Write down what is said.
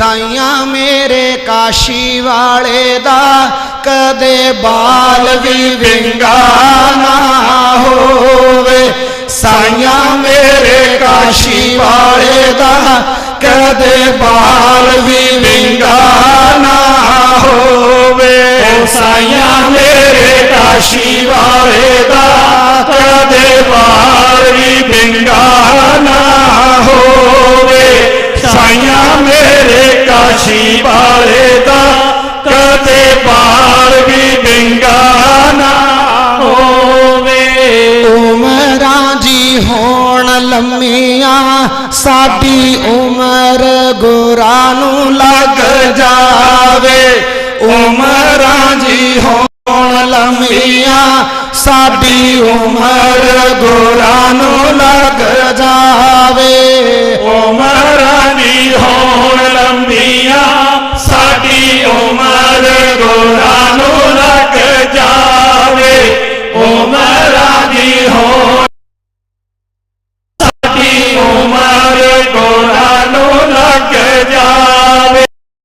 ਸਾਈਆਂ ਮੇਰੇ ਕਾਸ਼ੀ ਵਾਲੇ ਦਾ, ਕਦੇ ਬਾਲ ਵੀ ਵਿੰਗਾ ਨਾ ਹੋਵੇ। ਸਾਈਆਂ ਮੇਰੇ ਕਾਸ਼ੀ ਵਾਲੇ ਦਾ, ਕਦੇ ਬਾਲ ਵੀ ਵਿੰਗਾ ਨਾ ਹੋਵੇ। ਸਾਈਆਂ ਮੇਰੇ ਹੋਣ ਲੰਮੀਆਂ? ਸਾਡੀ ਉਮਰ ਗੁਰਾਂ ਨੂੰ ਲੱਗ ਜਾਵੇ। ਉਮਰਾਂ ਜੀ ਹੋਣ ਲੰਮੀਆਂ। ਸਾਡੀ ਉਮਰ ਗੁਰਾਂ ਨੂੰ